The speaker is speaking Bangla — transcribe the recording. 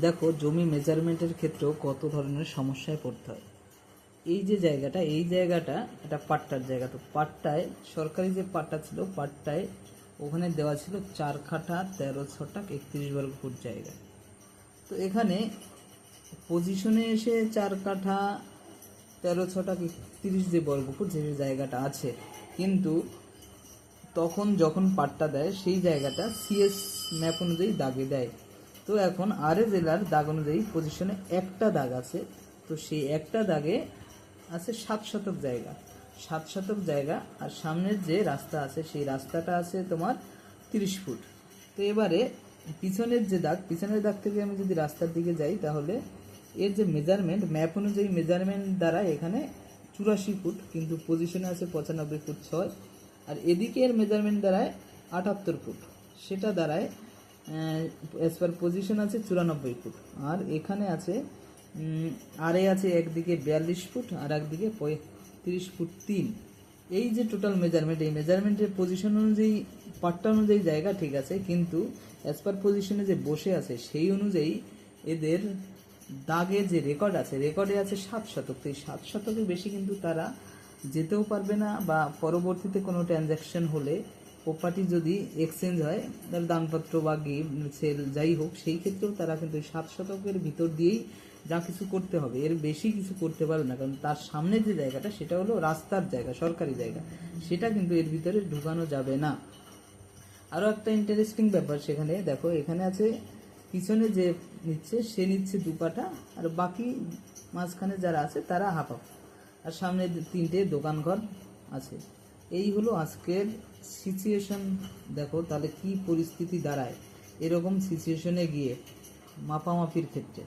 দেখো, জমি মেজারমেন্টের ক্ষেত্রেও কত ধরনের সমস্যায় পড়তে হয়। এই যে জায়গাটা, এই জায়গাটা এটা পাট্টার জায়গা। তো পাট্টায়, সরকারি যে পাট্টা ছিল, পাট্টায় ওখানে দেওয়া ছিল চার খাটা তেরো ছটাক একত্রিশ বর্গ ফুট জায়গা। তো এখানে পজিশনে এসে চার কাঠা তেরো ছটাক একত্রিশ যে বর্গ ফুট যে জায়গাটা আছে, কিন্তু তখন যখন পাট্টা দেয়, সেই জায়গাটা সিএস ম্যাপ অনুযায়ী দাগে দেয়। তো এখন আরে জেলার দাগ অনুযায়ী পজিশনে একটা দাগ আছে। তো সেই একটা দাগে আছে সাত শতক জায়গা। সাত শতক জায়গা আর সামনের যে রাস্তা আছে, সেই রাস্তাটা আছে তোমার তিরিশ ফুট। তো এবারে পিছনের যে দাগ, পিছনের দাগ থেকে আমি যদি রাস্তার দিকে যাই, তাহলে এর যে মেজারমেন্ট ম্যাপ অনুযায়ী মেজারমেন্ট দ্বারা এখানে চুরাশি ফুট, কিন্তু পজিশনে আছে পঁচানব্বই ফুট ছয়। আর এদিকে এর মেজারমেন্ট দাঁড়ায় আটাত্তর ফুট। সেটা দাঁড়ায় অ্যাজ পার পজিশন আছে চুরানব্বই ফুট। আর এখানে আছে আর আছে একদিকে বিয়াল্লিশ ফুট আর একদিকে পঁয়ত্রিশ ফুট তিন। এই যে টোটাল মেজারমেন্ট এই মেজারমেন্টের পজিশন অনুযায়ী পাট্টা অনুযায়ী জায়গা ঠিক আছে, কিন্তু অ্যাজ পার পজিশনে যে বসে আছে, সেই অনুযায়ী এদের দাগে যে রেকর্ড আছে রেকর্ডে আছে সাত শতক। তো এই সাত শতকের বেশি কিন্তু তারা যেতেও পারবে না বা পরবর্তীতে কোনো ট্রানজ্যাকশন হলে প্রপার্টি যদি এক্সচেঞ্জ হয়, তাহলে দানপত্র বা গিফট সেল যাই হোক, সেই ক্ষেত্রেও তারা কিন্তু সাত শতকের ভিতর দিয়েই যা কিছু করতে হবে। এর বেশি কিছু করতে পারবে না, কারণ তার সামনে যে জায়গাটা, সেটা হলো রাস্তার জায়গা, সরকারি জায়গা। সেটা কিন্তু এর ভিতরে ঢুকানো যাবে না। আরও একটা ইন্টারেস্টিং ব্যাপার সেখানে, দেখো, এখানে আছে, পিছনে যে নিচ্ছে, সে নিচ্ছে দু কাঠা আর বাকি মাঝখানে যারা আছে, তারা হাফ হাফ। আর সামনে তিনটে দোকানঘর আছে। এই হলো আজকের সিচুয়েশান দেখো তাহলে কি পরিস্থিতি দাঁড়ায়? এরকম সিচুয়েশনে গিয়ে মাপামাপির ক্ষেত্রে।